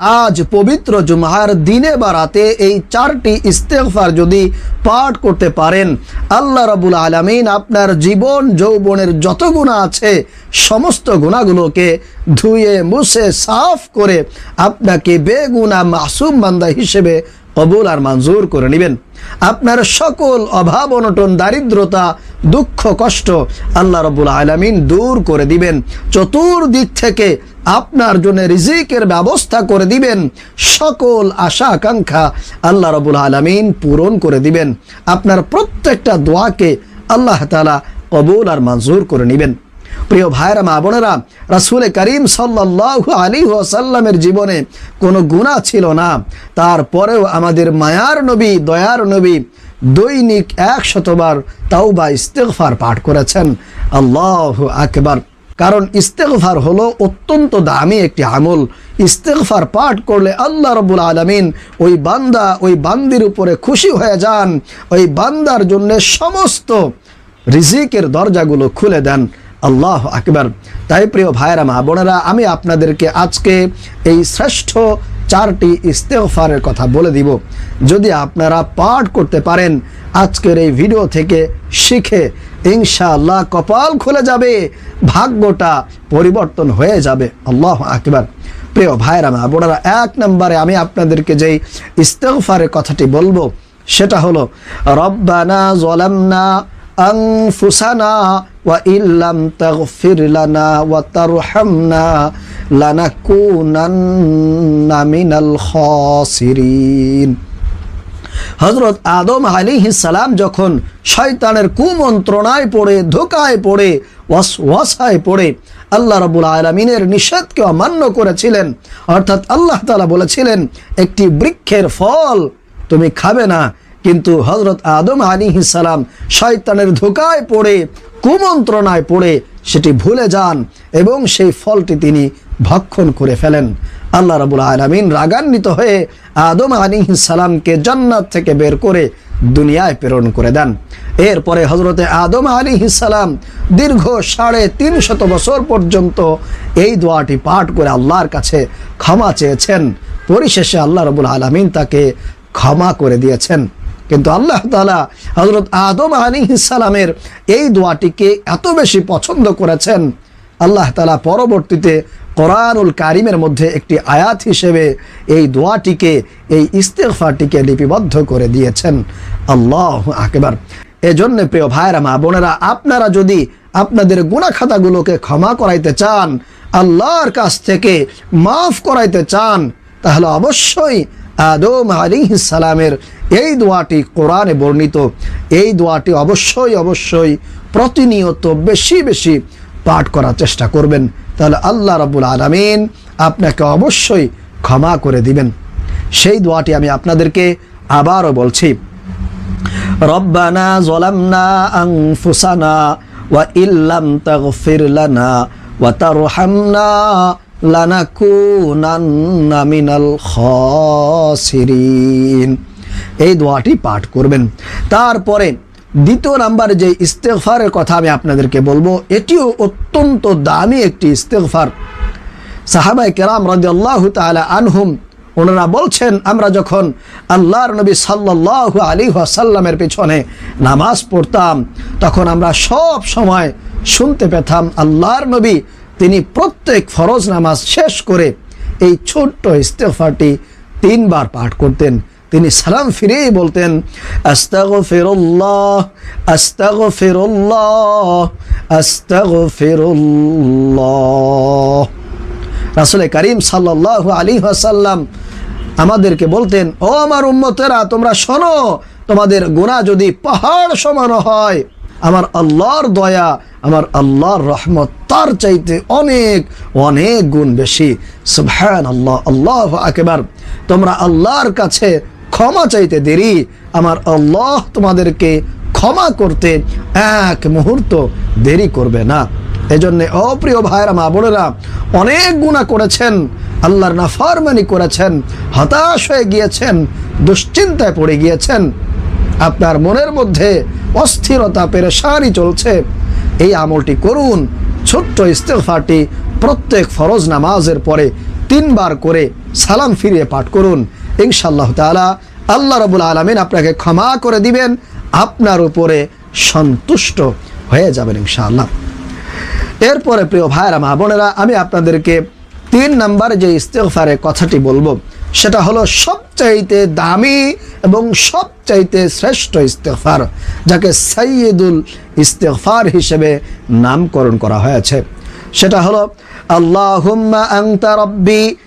আজ পবিত্র জুমার দিনে বা রাতে এই চারটি ইস্তেফার যদি পাঠ করতে পারেন, আল্লাহ রাবুল আলামিন আপনার জীবন, যৌবনের যত গুণা আছে, সমস্ত গুণাগুলোকে ধুয়ে, মুছে, সাফ করে আপনাকে বেগুনা মাসুম বান্দা হিসেবে কবুল আর মঞ্জুর করে নেবেন। আপনার সকল অভাব, অনটন, দারিদ্রতা, দুঃখ, কষ্ট আল্লাহ রবুল আলমিন দূর করে দিবেন। চতুর্দিক থেকে আপনার জন্য রিজিকের ব্যবস্থা করে দিবেন। সকল আশা, আকাঙ্ক্ষা আল্লাহ রবুল আলমিন পূরণ করে দিবেন। আপনার প্রত্যেকটা দোয়াকে আল্লাহ তালা কবুল আর মঞ্জুর করে নেবেন। প্রিয় ভাইরা মা বোনেরা, রাসুল করিম সাল্লাহ আলী সাল্লামের জীবনে কোনো গুণা ছিল না। তারপরেও আমাদের মায়ার নবী, দয়ার নবী দৈনিক এক শতবার তাও বা ইস্তেগফার পাঠ করেছেন। আল্লাহ আকবার। কারণ ইস্তেগফার হলো অত্যন্ত দামি একটি আমল। ইস্তেগফার পাঠ করলে আল্লাহ রবুল আলমিন ওই বান্দা, ওই বান্দির উপরে খুশি হয়ে যান। ওই বান্দার জন্য সমস্ত রিজিকের দরজাগুলো খুলে দেন। আল্লাহ আকবার। তাই প্রিয় ভাইরা মা বোনেরা, আমি আপনাদেরকে আজকে এই শ্রেষ্ঠ চারটি ইস্তেগফারের কথা বলে দিব। যদি আপনারা পাঠ করতে পারেন, আজকের এই ভিডিও থেকে শিখে ইনশাআল্লাহ কপাল খুলে যাবে ভাগ্যটা পরিবর্তন হয়ে যাবে আল্লাহ আকবার প্রিয় ভাইরা মা বোনেরা এক নম্বরে আমি আপনাদেরকে যেই ইস্তেগফারের কথাটি বলবো সেটা হলো রব্বানা জলামনা أنفسنا وإن لم تغفر لنا وترحمنا لنكونن من الخاسرين হজরত আদম আলী সালাম যখন শয়তানের কুমন্ত্রণায় পড়ে, ধোকায় পড়ে ওয়াসায় পড়ে, আল্লাহ রবুল আলমিনের নিষেধকে অমান্য করেছিলেন। অর্থাৎ আল্লাহ তালা বলেছিলেন, একটি বৃক্ষের ফল তুমি খাবে না। কিন্তু হজরত আদম আলী সালাম শয়তানের ধোকায় পড়ে, কুমন্ত্রণায় পড়ে, সেটি ভুলে যান এবং সেই ফলটি তিনি ভক্ষণ করে ফেলেন। আল্লাহ রবুল আলমিন রাগান্বিত হয়ে আদম আলী সালামকে জান্নাত থেকে বের করে দুনিয়ায় প্রেরণ করে দেন। এরপরে হজরতে আদম আলী সালাম দীর্ঘ সাড়ে তিন শত বছর পর্যন্ত এই দোয়াটি পাঠ করে আল্লাহর কাছে ক্ষমা চেয়েছেন। পরিশেষে আল্লাহ রবুল আলমিন তাকে ক্ষমা করে দিয়েছেন। কিন্তু আল্লাহ তালা হজরত আদম আলী ইসালামের এই দোয়াটিকে এত বেশি পছন্দ করেছেন। আল্লাহ তালা পরবর্তীতে কোরআনুল কারিমের মধ্যে একটি আয়াত হিসেবে এই দোয়াটিকে, এই ইস্তেফাটিকে লিপিবদ্ধ করে দিয়েছেন। আল্লাহ আকবার। এজন্য প্রিয় ভাইরা মা বোনেরা, আপনারা যদি আপনাদের গুণাখাতাগুলোকে ক্ষমা করাইতে চান, আল্লাহর কাছ থেকে মাফ করাইতে চান, তাহলে অবশ্যই আদম আলী সালামের এই দোয়াটি কোরআনে বর্ণিত। এই দোয়াটি অবশ্যই অবশ্যই প্রতিনিয়ত বেশি বেশি পাঠ করার চেষ্টা করবেন। তাহলে আল্লাহ রাবুল আলমিন আপনাকে অবশ্যই ক্ষমা করে দিবেন। সেই দোয়াটি আমি আপনাদেরকে আবারও বলছি। রব্বানা জলামনা আংফুসানা ওয়া ইল্লাম তাগফির লানা ওয়া তারহামনা লানাকুনান্না মিনাল খাসিরিন। এই দোয়াটি পাঠ করবেন। তারপরে দ্বিতীয় নাম্বার যে ইস্তেগফারের কথা আমি আপনাদেরকে বলব, এটিও অত্যন্ত দামি একটি ইস্তেগফার। সাহাবাই কেরাম রাজি আল্লাহ তালা আনহুম, ওনারা বলছেন, আমরা যখন আল্লাহর নবী সাল্লাহ আলী আসাল্লামের পেছনে নামাজ পড়তাম, তখন আমরা সব সময় শুনতে পেতাম, আল্লাহর নবী তিনি প্রত্যেক ফরজ নামাজ শেষ করে এই ছোট্ট ইস্তেফাটি তিনবার পাঠ করতেন। তিনি সালাম ফিরেই বলতেন আস্তাগ ফেরুল্লাহ আস্তাগ ফেরুল্লাহ আস্তাগ ফেরুল্লাহ রাসুলে করিম সাল্লাহ আলী আসাল্লাম আমাদেরকে বলতেন, ও আমার উম্মতেরা, তোমরা শোনো, তোমাদের গুণা যদি পাহাড় সমান হয়, আমার আল্লাহর দয়া, আমার আল্লাহর রহমত তার চাইতে অনেক অনেক গুণ বেশি। সুবহান আল্লাহ আল্লাহ আকেবার। তোমরা আল্লাহর কাছে ক্ষমা চাইতে দেরি। আমার আল্লাহ তোমাদেরকে ক্ষমা করতে এক মুহূর্ত দেরি করবে না। এজন্য অপ্রিয় ভাইরা মা বোনেরা, অনেক গুণা করেছেন, আল্লাহর নাফারমানি করেছেন, হতাশ হয়ে গিয়েছেন, দুশ্চিন্তায় পড়ে গিয়েছেন। আপনার মনের মধ্যে অস্থিরতা, পেরেশানি চলছে। এই আমলটি করুন, ছোট্ট ইস্তেফাটি প্রত্যেক ফরজ নামাজের পরে তিনবার করে সালাম ফিরিয়ে পাঠ করুন। ইনশাআল্লাহ তাআলা আল্লাহ রবুল আলমিন আপনাকে ক্ষমা করে দিবেন, আপনার উপরে সন্তুষ্ট হয়ে যাবেন ইনশাআল্লাহ। এরপরে প্রিয় ভাইরা মা বোনেরা, আমি আপনাদেরকে তিন নাম্বার যে ইস্তেগফারের কথাটি বলব, সেটা হলো সবচাইতে দামি এবং সবচাইতে শ্রেষ্ঠ ইস্তেফার যাকে সাইয়দুল ইস্তেফার হিসেবে নামকরণ করা হয়েছে। সেটা হলো আল্লাহ আনতা রব্বি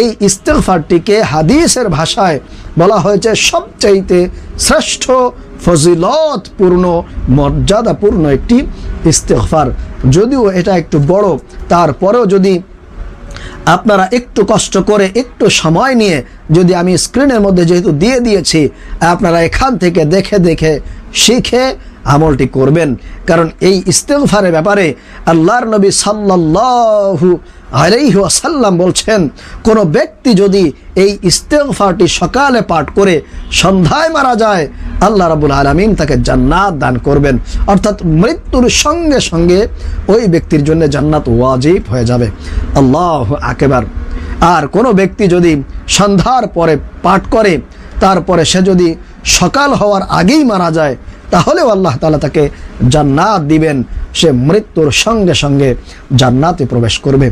এই ইস্তেগফারটিকে হাদিসের ভাষায় বলা হয়েছে সবচাইতে শ্রেষ্ঠ, ফজিলতপূর্ণ, মর্যাদাপূর্ণ একটি ইস্তেগফার। যদিও এটা একটু বড়, তারপরেও যদি আপনারা একটু কষ্ট করে একটু সময় নিয়ে যদি আমি স্ক্রিনের মধ্যে যেহেতু দিয়ে দিয়েছি, আপনারা এখান থেকে দেখে দেখে শিখে আমলটি করবেন। কারণ এই ইস্তেগফারের ব্যাপারে আল্লাহর নবী সাল্লাল্লাহু আলাইহি ওয়াসাল্লাম বলছেন, কোনো ব্যক্তি যদি এই ইস্তেগফারটি সকালে পাঠ করে সন্ধ্যায় মারা যায়, আল্লাহ রাবুল আলমিন তাকে জান্নাত দান করবেন। অর্থাৎ মৃত্যুর সঙ্গে সঙ্গে ওই ব্যক্তির জন্য জান্নাত ওয়াজিব হয়ে যাবে। আল্লাহ আকেবার। আর কোনো ব্যক্তি যদি সন্ধ্যার পরে পাঠ করে, তারপরে সে যদি সকাল হওয়ার আগেই মারা যায় তাহলেও আল্লাহ তালা তাকে জান্নাত দিবেন। সে মৃত্যুর সঙ্গে সঙ্গে জান্নাতে প্রবেশ করবে।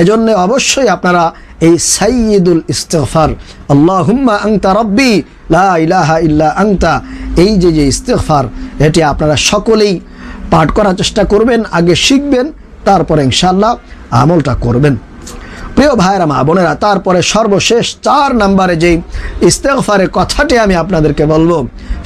এজন্য অবশ্যই আপনারা এই সাইয়দুল ইস্তেগফার, আল্লাহুম্মা আংতা রব্বি, লা ইলাহা ইল্লা আংতা এই যে যে ইস্তেগফার, এটি আপনারা সকলেই পাঠ করার চেষ্টা করবেন, আগে শিখবেন, তারপরে ইনশাল্লাহ আমলটা করবেন। প্রিয় ভাইরা মা বোনেরা, তারপরে সর্বশেষ চার নাম্বারে যেই ইস্তেগফারের কথাটি আমি আপনাদেরকে বলব,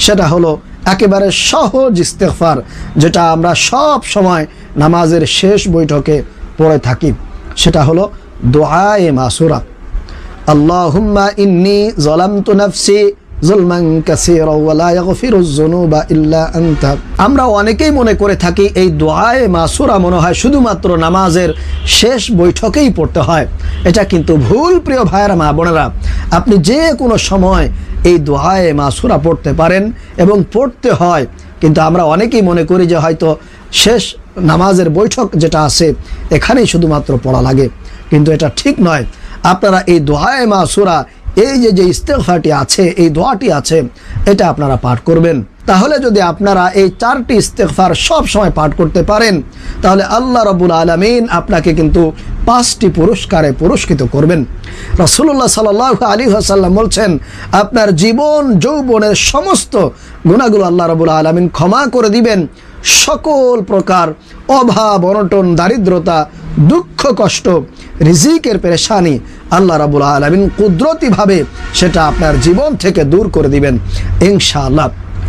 সেটা হলো একেবারে সহজ ইস্তেফার যেটা আমরা সব সময় নামাজের শেষ বৈঠকে পড়ে থাকি। সেটা হলো দোয়ায়ে মাসুরা আল্লাহ ইন্নি জলাম তু নাফসি জুলমান আমরা অনেকেই মনে করে থাকি এই দোয়ায়ে মাসুরা মনে হয়, শুধুমাত্র নামাজের শেষ বৈঠকেই পড়তে হয়। এটা কিন্তু ভুল, প্রিয় ভাইয়েরা, মা বোনেরা। আপনি যে কোনো সময় এই দোয়ায়ে মাসুরা পড়তে পারেন এবং পড়তে হয়। কিন্তু আমরা অনেকেই মনে করি যে হয়তো শেষ নামাজের বৈঠক যেটা আছে, এখানেই শুধুমাত্র পড়া লাগে। কিন্তু এটা ঠিক নয়। আপনারা এই দোহায় মাসুরা এই যে যে ইস্তেফাটি আছে, এই দোয়াটি আছে, এটা আপনারা পাঠ করবেন। তাহলে যদি আপনারা এই চারটি ইস্তেগফার সব সময় পাঠ করতে পারেন, তাহলে আল্লাহ রবুল আলমিন আপনাকে কিন্তু পাঁচটি পুরস্কারে পুরস্কৃত করবেন। রসুল্লাহ সাল্লাহ আলী হাসাল্লাম বলছেন, আপনার জীবন, যৌবনের সমস্ত গুণাগুলো আল্লাহ রবুল আলমিন ক্ষমা করে দিবেন। সকল প্রকার অভাব, অনটন, দারিদ্রতা দুঃখ, কষ্ট, রিজিকের পেরেশানি আল্লাহ রাবুল আলমিন কুদরতিভাবে সেটা আপনার জীবন থেকে দূর করে দিবেন, ইনশাআল্লাহ।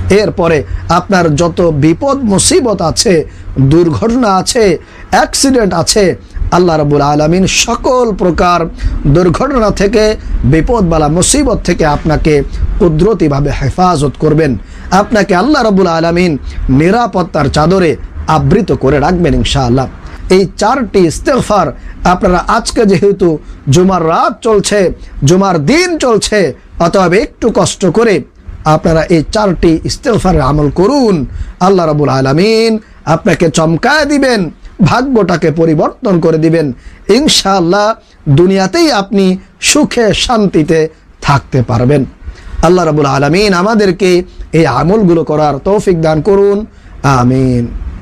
এরপরে আপনার যত বিপদ, মুসিবত আছে, দুর্ঘটনা আছে, অ্যাক্সিডেন্ট আছে, আল্লাহ রাবুল আলমিন সকল প্রকার দুর্ঘটনা থেকে বিপদবালা মুসিবত থেকে আপনাকে কুদরতিভাবে হেফাজত করবেন। আপনাকে আল্লাহ রবুল আলমিন নিরাপত্তার চাদরে আবৃত করে রাখবেন, ইনশাআল্লাহ। এই চারটি ইস্তেগফার আপনারা আজকে যেহেতু জুমার রাত চলছে, জুমার দিন চলছে, অতএব একটু কষ্ট করে আপনারা এই চারটি ইস্তেগফারের আমল করুন। আল্লাহ রবুল আলমিন আপনাকে চমকায় দিবেন, ভাগ্যটাকে পরিবর্তন করে দিবেন। ইনশাআল্লাহ দুনিয়াতেই আপনি সুখে, শান্তিতে থাকতে পারবেন। আল্লাহ রবুল আলমিন আমাদেরকে এই আমলগুলো করার তৌফিক দান করুন। আমিন।